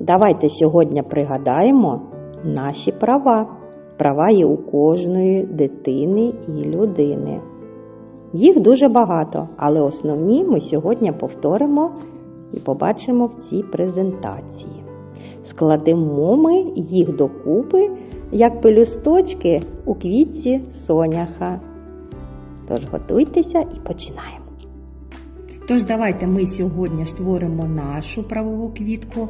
Давайте сьогодні пригадаємо наші права. Права є у кожної дитини і людини. Їх дуже багато, але основні ми сьогодні повторимо і побачимо в цій презентації. Складемо ми їх докупи, як пелюсточки у квітці соняха. Тож готуйтеся і починаємо. Тож давайте ми сьогодні створимо нашу правову квітку,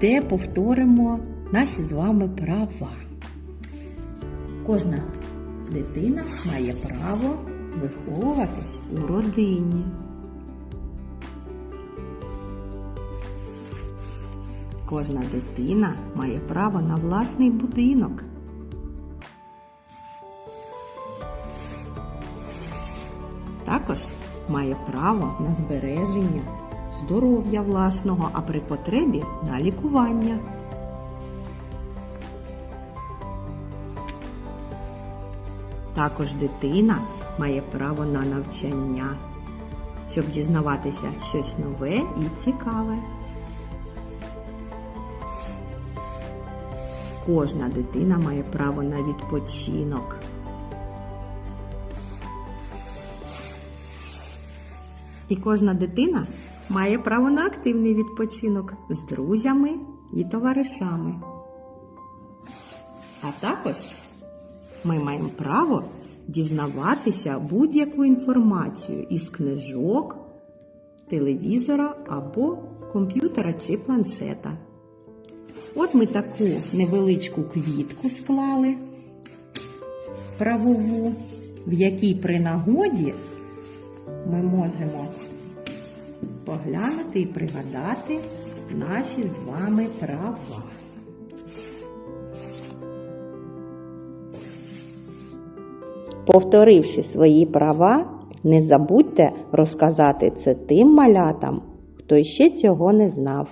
де повторимо наші з вами права. Кожна дитина має право виховуватись у родині. Кожна дитина має право на власний будинок. Також має право на збереження здоров'я власного, а при потребі на лікування. Також дитина має право на навчання, щоб дізнаватися щось нове і цікаве. Кожна дитина має право на відпочинок. І кожна дитина має право на активний відпочинок з друзями і товаришами. А також ми маємо право дізнаватися будь-яку інформацію із книжок, телевізора або комп'ютера чи планшета. От ми таку невеличку квітку склали правову, в якій при нагоді ми можемо поглянути і пригадати наші з вами права. Повторивши свої права, не забудьте розказати це тим малятам, хто ще цього не знав.